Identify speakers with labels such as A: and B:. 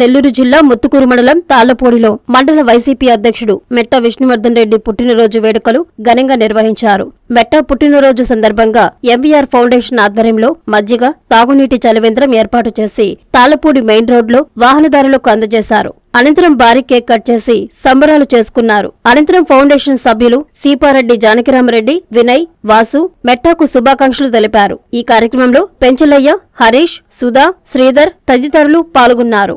A: నెల్లూరు జిల్లా ముత్తుకూరు మండలం తాళ్ళపూడిలో మండల వైసీపీ అధ్యక్షుడు మెట్ట విష్ణువర్ధన్ రెడ్డి పుట్టినరోజు వేడుకలు ఘనంగా నిర్వహించారు. మెట్ట పుట్టినరోజు సందర్భంగా ఎంవీఆర్ ఫౌండేషన్ ఆధ్వర్యంలో మజ్జిగ తాగునీటి చలివేంద్రం ఏర్పాటు చేసి తాళ్ళపూడి మెయిన్ రోడ్లో వాహనదారులకు అందజేశారు. అనంతరం భారీ కేక్ కట్ చేసి సంబరాలు చేసుకున్నారు. అనంతరం ఫౌండేషన్ సభ్యులు సీపారెడ్డి జానకిరామరెడ్డి వినయ్ వాసు మెట్టాకు శుభాకాంక్షలు తెలిపారు. ఈ కార్యక్రమంలో పెంచలయ్య హరీష్ సుధా శ్రీధర్ తదితరులు పాల్గొన్నారు.